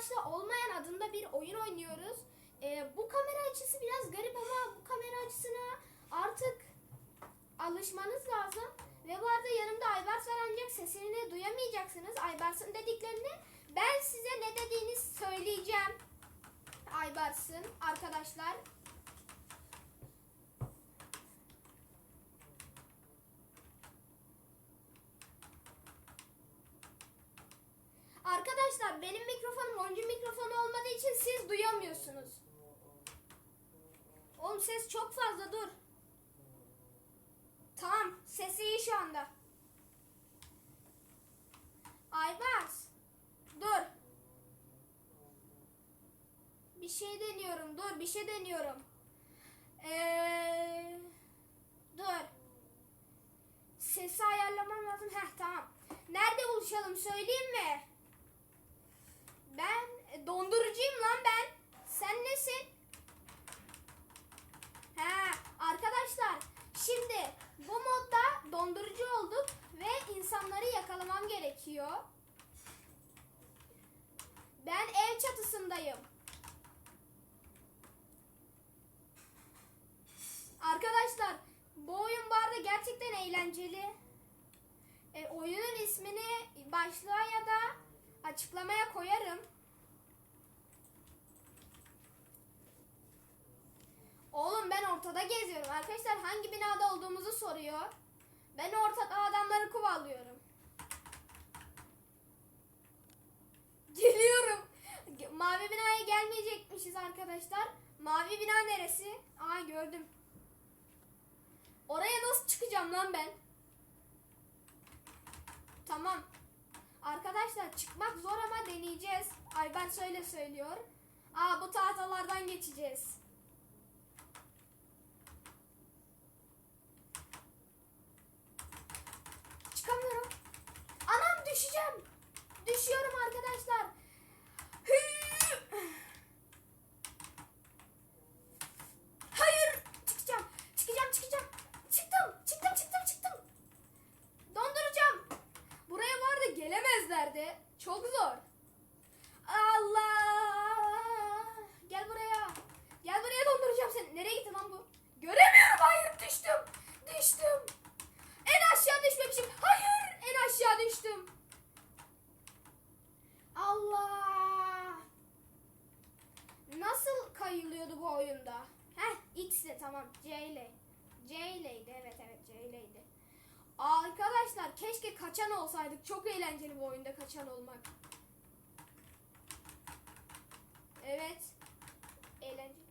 başlı olmayan adında bir oyun oynuyoruz. Ee, bu kamera açısı biraz garip ama bu kamera açısına artık alışmanız lazım. Ve bu arada yanımda Aybars var ancak sesini duyamayacaksınız. Aybars'ın dediklerini ben size ne dediğini söyleyeceğim. Aybars'ın arkadaşlar. Arkadaşlar benim mikrofonum oyuncu mikrofonu olmadığı için siz duyamıyorsunuz. Oğlum ses çok fazla dur. Tamam sesi iyi şu anda. Aybars. Dur. Bir şey deniyorum dur bir şey deniyorum. Ee, dur. Sesi ayarlamam lazım. Heh tamam. Nerede buluşalım söyleyeyim mi? Ben dondurucuyum lan ben. Sen nesin? He arkadaşlar şimdi bu modda dondurucu olduk ve insanları yakalamam gerekiyor. Ben ev çatısındayım. Arkadaşlar bu oyun bu arada gerçekten eğlenceli. E, oyunun ismini başlığa ya da açıklamaya koyarım. Oğlum ben ortada geziyorum. Arkadaşlar hangi binada olduğumuzu soruyor. Ben ortada adamları kovalıyorum. Geliyorum. Ge- Mavi binaya gelmeyecekmişiz arkadaşlar. Mavi bina neresi? Aa gördüm. Oraya nasıl çıkacağım lan ben? Tamam. Arkadaşlar çıkmak zor ama deneyeceğiz. Ay ben söyle söylüyor. Aa bu tahtalardan geçeceğiz. Çıkamıyorum. Anam düşeceğim. Düşüyorum arkadaşlar. Hıı. Hayır. Çıkacağım. Çıkacağım çıkacağım. Çıktım. Çıktım çıktım çıktım. Donduracağım. Buraya var da gelemezlerdi. Çok zor. Allah. Gel buraya. Gel buraya donduracağım seni. Nereye gitti lan bu? Göremiyorum. Hayır düştüm. Düştüm. En aşağı düşmemişim. Hayır. En aşağı düştüm. Allah. Nasıl kayılıyordu bu oyunda? Heh X ile tamam. C ile. C ileydi. Evet evet C ileydi. Arkadaşlar keşke kaçan olsaydık. Çok eğlenceli bu oyunda kaçan olmak. Evet. Eğlenceli.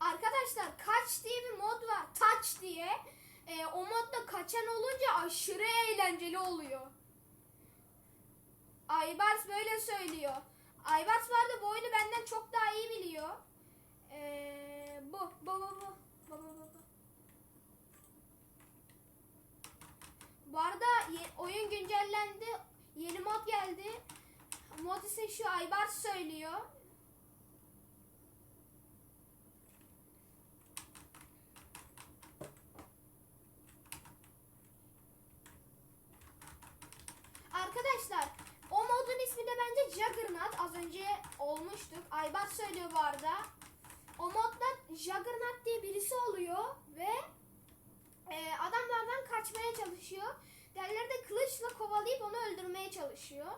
Arkadaşlar kaç diye bir mod var. Touch diye. Ee, o modda kaçan olunca aşırı eğlenceli oluyor. Aybars böyle söylüyor. Aybars var da bu oyunu benden çok daha iyi biliyor. Ee, bu, bu, bu, bu. Bu, bu, bu, bu. Arada oyun güncellendi. Yeni mod geldi. Mod ise şu Aybars söylüyor. Arkadaşlar o modun bence Juggernaut. Az önce olmuştuk. Aybars söylüyor bu arada. O modda Juggernaut diye birisi oluyor ve e, adamlardan kaçmaya çalışıyor. Diğerleri de kılıçla kovalayıp onu öldürmeye çalışıyor.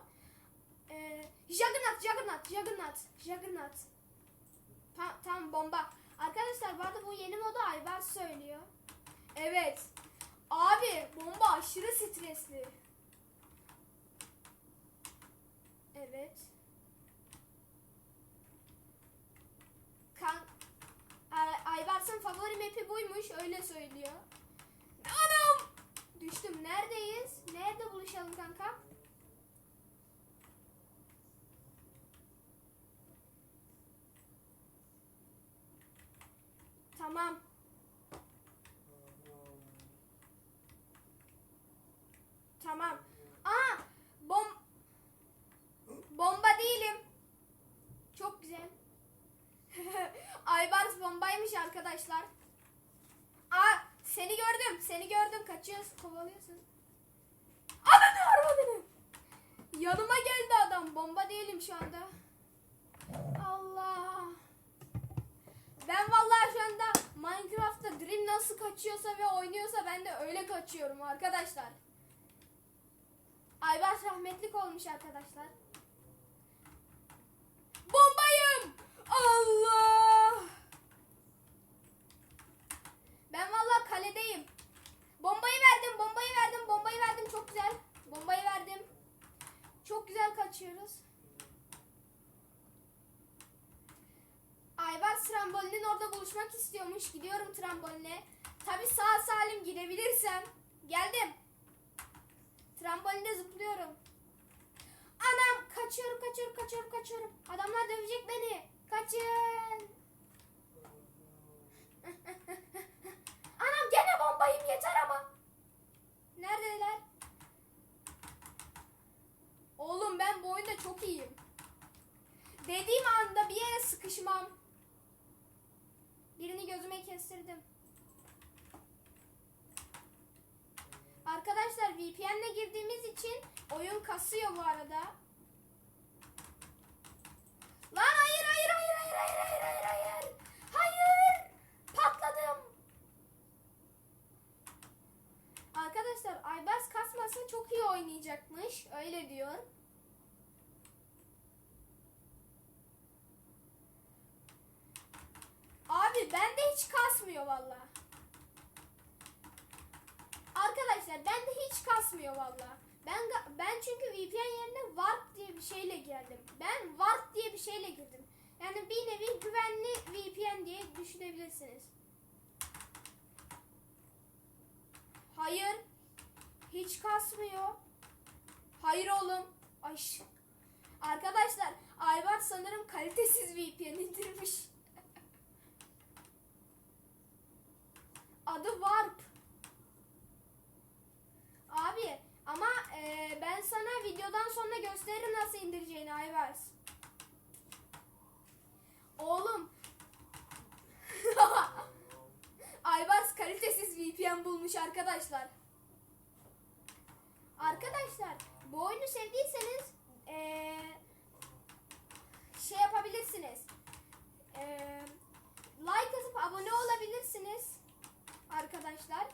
E, Juggernaut, Juggernaut, Juggernaut, Juggernaut. Ta- tam bomba. Arkadaşlar bu arada bu yeni modu Aybars söylüyor. Evet. Abi bomba aşırı stresli. Evet. Kan Ay- Aybars'ın favori map'i buymuş öyle söylüyor. Anam! Düştüm. Neredeyiz? Nerede buluşalım kanka? Tamam. Aa! Bom Bomba değilim. Çok güzel. Aybars bombaymış arkadaşlar. Aa, Seni gördüm. Seni gördüm. Kaçıyorsun. Kovalıyorsun. Ananı arvadını. Yanıma geldi adam. Bomba değilim şu anda. Allah. Ben vallahi şu anda Minecraft'ta Dream nasıl kaçıyorsa ve oynuyorsa ben de öyle kaçıyorum arkadaşlar. Aybars rahmetlik olmuş arkadaşlar. Bombayım! Allah! Ben vallahi kaledeyim. Bombayı verdim, bombayı verdim. Çok güzel. Bombayı verdim. Çok güzel kaçıyoruz. Aybars trambolinin orada buluşmak istiyormuş. Gidiyorum tramboline. Tabi sağ salim gidebilirsem. Geldim. Trambolinde zıplıyorum. Anam kaçıyorum kaçıyorum kaçıyorum kaçıyorum. Adamlar dövecek beni. Kaçın. Anam gene bombayım yeter ama. Neredeler? Oğlum ben bu oyunda çok iyiyim. Dediğim anda bir yere sıkışmam. Birini gözüme kestirdim. Arkadaşlar VPN'le girdiğimiz için oyun kasıyor bu arada. Lan hayır hayır hayır hayır hayır hayır hayır hayır. Hayır. Patladım. Arkadaşlar Aybars kasmasa çok iyi oynayacakmış. Öyle diyor. Abi bende hiç kasmıyor valla. Arkadaşlar bende hiç kasmıyor valla. Ben ben çünkü VPN yerine Warp diye bir şeyle geldim. Ben Warp diye bir şeyle girdim. Yani bir nevi güvenli VPN diye düşünebilirsiniz. Hayır. Hiç kasmıyor. Hayır oğlum. Ay. Arkadaşlar Aybar sanırım kalitesiz VPN indirmiş. Adı Warp. Abi ama e, ben sana videodan sonra gösteririm nasıl indireceğini Ayvars. Oğlum. Ayvars kalitesiz VPN bulmuş. Arkadaşlar bu oyunu sevdiyseniz e, şey yapabilirsiniz. E, like atıp abone olabilirsiniz arkadaşlar.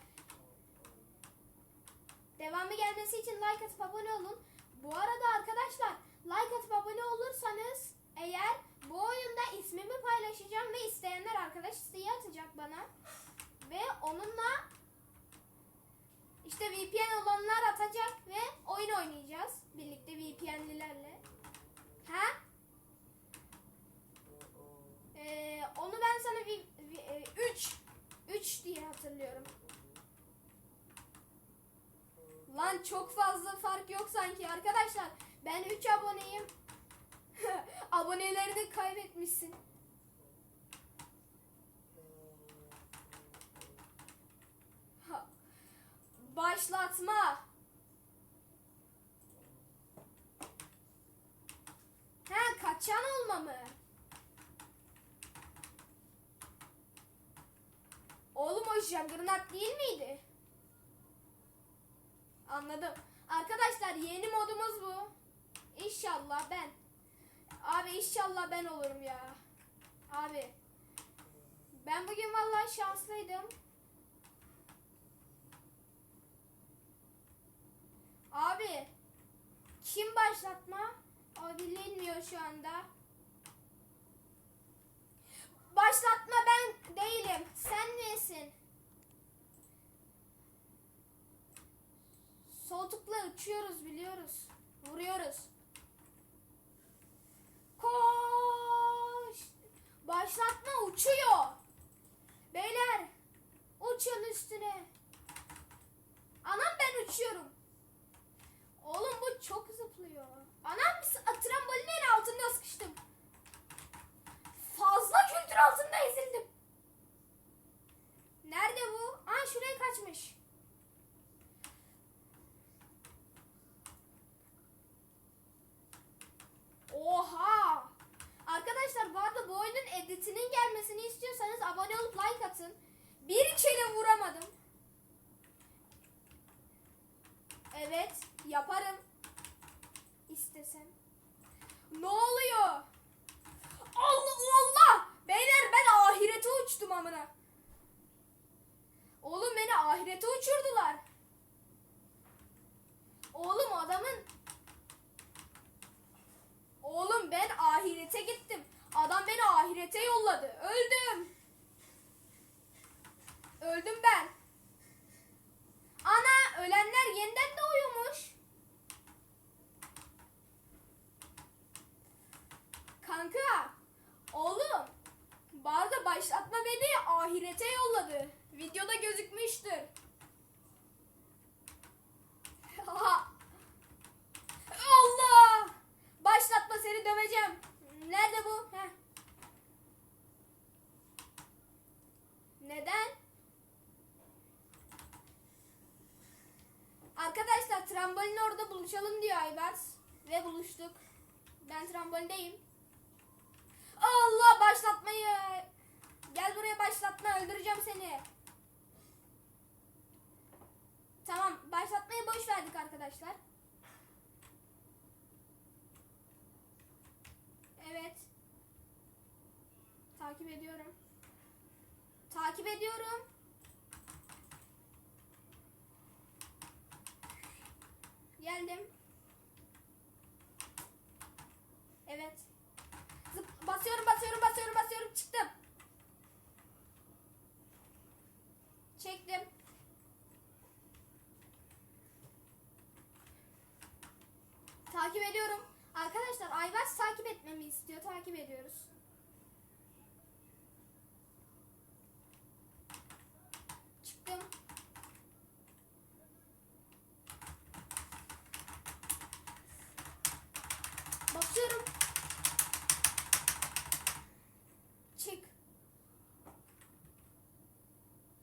Devamı gelmesi için like atıp abone olun. Bu arada arkadaşlar like atıp abone olursanız eğer bu oyunda ismimi paylaşacağım ve isteyenler arkadaş isteği atacak bana. Ve onunla işte VPN olanlar atacak ve oyun oynayacağız birlikte VPN'lilerle. Ha? Ee, onu ben sana 3 3 diye hatırlıyorum. Çok fazla fark yok sanki arkadaşlar. Ben 3 aboneyim. Abonelerini kaybetmişsin. Başlatma. Ha kaçan olma mı? Oğlum o Juggernaut değil miydi? Anladım. Arkadaşlar yeni modumuz bu. İnşallah ben. Abi inşallah ben olurum ya. Abi. Ben bugün vallahi şanslıydım. Abi. Kim başlatma? O bilinmiyor şu anda. Başlatma ben değilim. Sen misin? Sol tıkla uçuyoruz biliyoruz. Vuruyoruz. Koş. Başlatma uçuyor. Beyler. Uçun üstüne. Anam ben uçuyorum. Oğlum bu çok zıplıyor. Anam s- trambolinin altında sıkıştım. Fazla kültür altında ezildim. Nerede bu? Aa şuraya kaçmış. Oha! Arkadaşlar bu arada bu oyunun editinin gelmesini istiyorsanız abone olup like atın. Bir kere vuramadım. ahirete yolladı. Öldüm. Öldüm ben. Ana ölenler yeniden doğuyormuş. Kanka, oğlum. Barda başlatma beni ahirete yolladı. Videoda gözükmüştür. Allah! Başlatma seni döveceğim. Nerede bu? Heh. Neden? Arkadaşlar trambolin orada buluşalım diyor Aybars. Ve buluştuk. Ben trambolindeyim. Allah başlatmayı. Gel buraya başlatma öldüreceğim seni. Tamam başlatmayı boş verdik arkadaşlar. Evet. Takip ediyorum. Takip ediyorum. Takip ediyorum. Arkadaşlar Ayvaz takip etmemi istiyor. Takip ediyoruz. Çıktım. Basıyorum. Çık.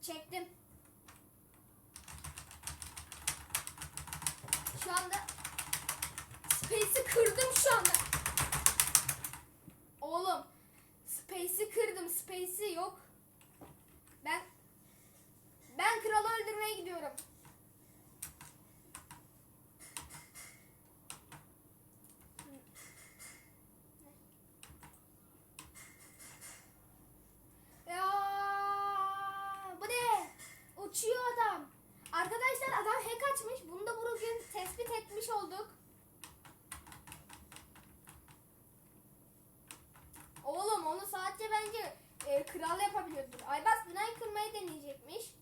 Çektim. Şu anda Space'i kırdım şu anda. Oğlum Space'i kırdım. Space'i yok. Ben ben kralı öldürmeye gidiyorum. Ya bu ne? Uçuyor adam. Arkadaşlar adam hack açmış. Bunu da bugün tespit etmiş olduk. Oğlum onu sadece bence e, kral yapabiliyordur. Aybas binayı kırmayı deneyecekmiş.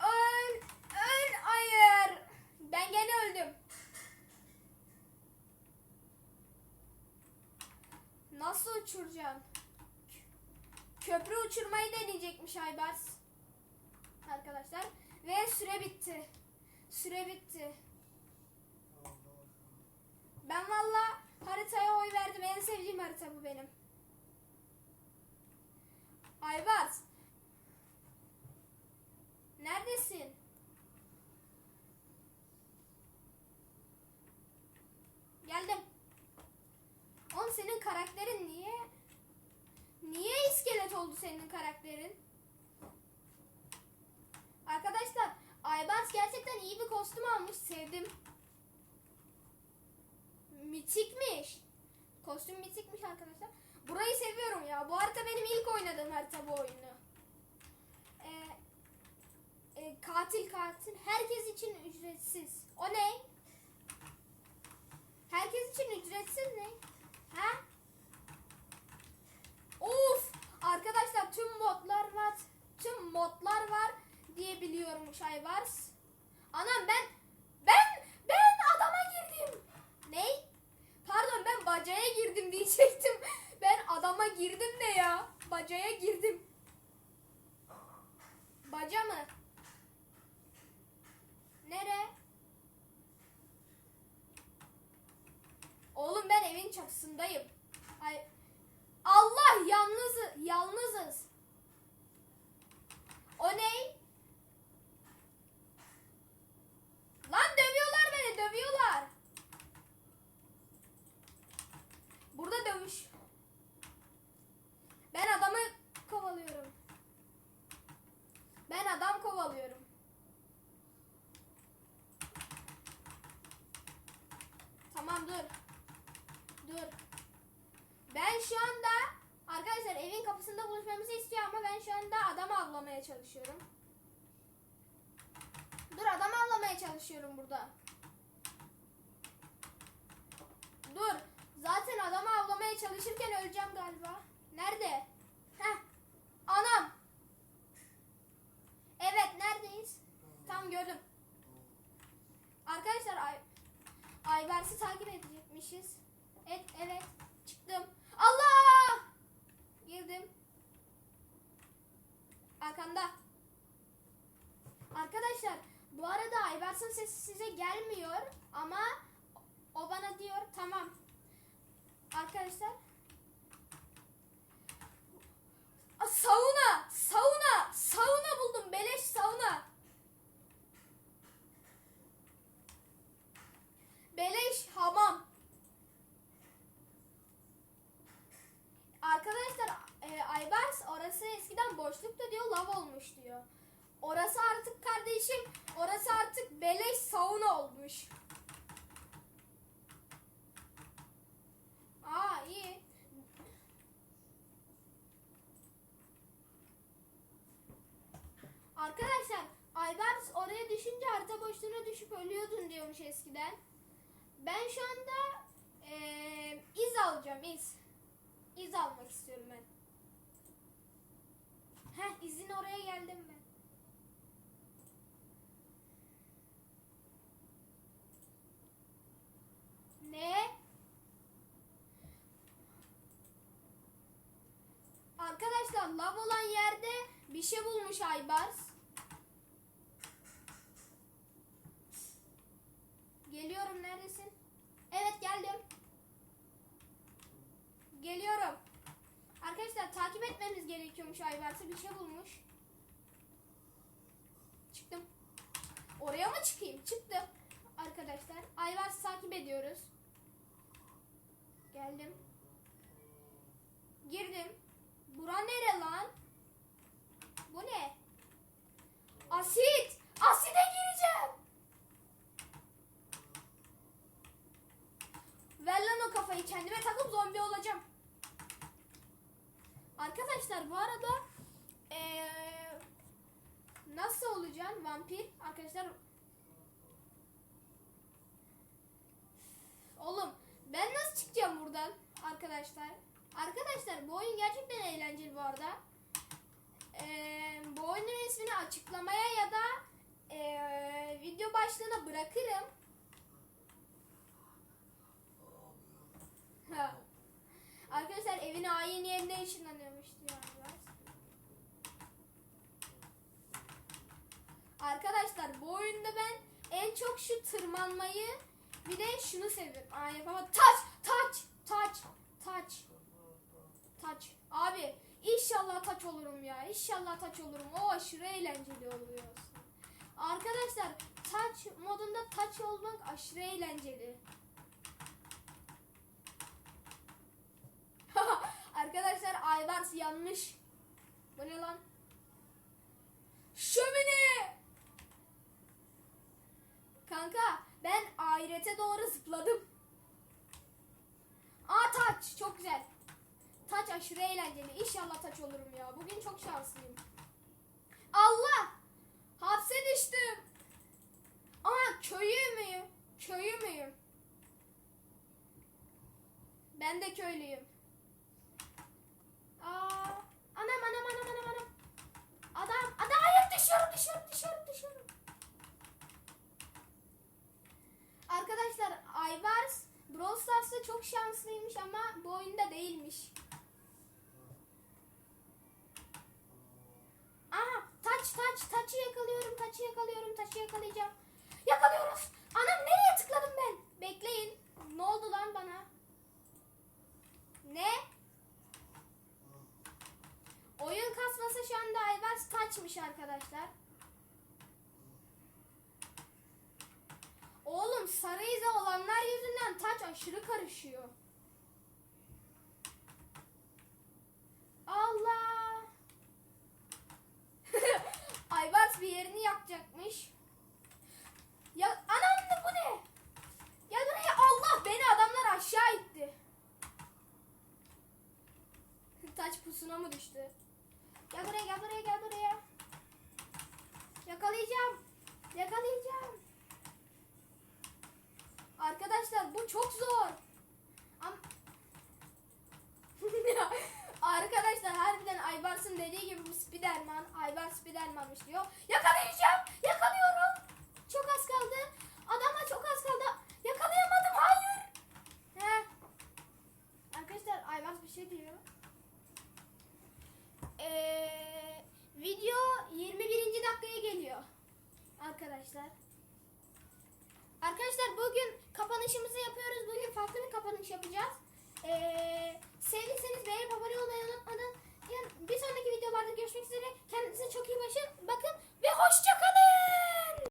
Öl, öl, hayır. Ben gene öldüm. Nasıl uçuracağım? Köprü uçurmayı deneyecekmiş Aybars. Arkadaşlar. Ve süre bitti. Süre bitti. Ben valla haritaya oy verdim. En sevdiğim harita bu benim. Aybars. Neredesin? Geldim. Oğlum senin karakterin niye? Niye iskelet oldu senin karakterin? Arkadaşlar Aybars gerçekten iyi bir kostüm almış. Sevdim. Mitikmiş. Kostüm mitikmiş arkadaşlar. Burayı seviyorum ya. Bu harita benim ilk oynadığım harita bu oyunu. Ee, e, katil katil. Herkes için ücretsiz. O ne? Herkes için ücretsiz ne? Ha? Of! Arkadaşlar tüm modlar var. Tüm modlar var diye biliyormuş Aybars. Anam ben ben ben adama girdim. Ney? Pardon ben bacaya girdim diyecektim. Ben adama girdim de ya. Bacaya girdim. Baca mı? Nere? Oğlum ben evin çatısındayım. Ay Allah yalnız yalnızız. O ne? Lan dövüyorlar beni dövüyorlar. Burada dövüş. Ben adamı kovalıyorum. Ben adam kovalıyorum. Tamam dur. Dur. Ben şu anda arkadaşlar evin kapısında buluşmamızı istiyor ama ben şu anda adam avlamaya çalışıyorum. Dur adam avlamaya çalışıyorum burada. çalışırken öleceğim galiba. Nerede? Heh. Anam. Evet neredeyiz? Tam gördüm. Arkadaşlar Ay Ayberk'i takip edecekmişiz. Evet evet çıktım. Allah! Girdim. Arkanda. Arkadaşlar bu arada Aybars'ın sesi size gelmiyor ama o bana diyor tamam. Arkadaşlar. Aa, sauna, sauna, sauna buldum. Beleş sauna. Beleş hamam. Arkadaşlar e, Aybars orası eskiden boşluktu diyor lav olmuş diyor. Orası kardeşim orası artık beleş sauna olmuş. Aa iyi. Arkadaşlar Aybars oraya düşünce harita boşluğuna düşüp ölüyordun diyormuş eskiden. Ben şu anda eee, iz alacağım iz. İz almak istiyorum ben. Heh izin oraya geldim ben. Ne? Arkadaşlar lav olan yerde bir şey bulmuş Aybars. Geliyorum neredesin? Evet geldim. Geliyorum. Arkadaşlar takip etmemiz gerekiyormuş Aybars'ı bir şey bulmuş. Çıktım. Oraya mı çıkayım? Çıktım. Arkadaşlar Aybars'ı takip ediyoruz. Geldim. Girdim. Bura nere lan? Bu ne? Asit! Aside gireceğim! Ver lan o kafayı kendime takıp zombi olacağım. Arkadaşlar bu arada eee, nasıl olacaksın vampir? Arkadaşlar Oğlum ben nasıl çıkacağım buradan arkadaşlar? Arkadaşlar bu oyun gerçekten eğlenceli bu arada. Eee, bu oyunun ismini açıklamaya ya da eee, video başlığına bırakırım. Arkadaşlar evin hain yerine ışınlanıyormuş diyor Aybars. Arkadaşlar bu oyunda ben en çok şu tırmanmayı bir de şunu seviyorum. Aa yapamadım. Taç! Taç! Taç! Taç! Taç. Abi inşallah taç olurum ya. İnşallah taç olurum. O aşırı eğlenceli oluyor. Arkadaşlar taç modunda taç olmak aşırı eğlenceli. Arkadaşlar Aybars yanmış. Bu ne lan? Şömine! Ahirete doğru zıpladım. Aa taç çok güzel. Taç aşırı eğlenceli. İnşallah taç olurum ya. Bugün çok şanslıyım. Allah! Hapse düştüm. Aa köyü müyüm? Köyü müyüm? Ben de köylüyüm. Aa, anam anam anam anam anam. Adam, adam hayır düşüyorum düşüyorum düşüyorum düşüyorum. Arkadaşlar Aybars Brawl Stars'ta çok şanslıymış ama bu oyunda değilmiş. Aha taç taç taçı yakalıyorum taçı yakalıyorum taçı yakalayacağım. Yakalıyoruz. Anam nereye tıkladım ben? Bekleyin. Ne oldu lan bana? Ne? Oyun kasması şu anda Aybars taçmış arkadaşlar. Oğlum sarı izi olanlar yüzünden taç aşırı karışıyor. Allah. Aybars bir yerini yakacakmış. Ya anam bu ne? Ya buraya Allah beni adamlar aşağı itti. Taç pusuna mı düştü?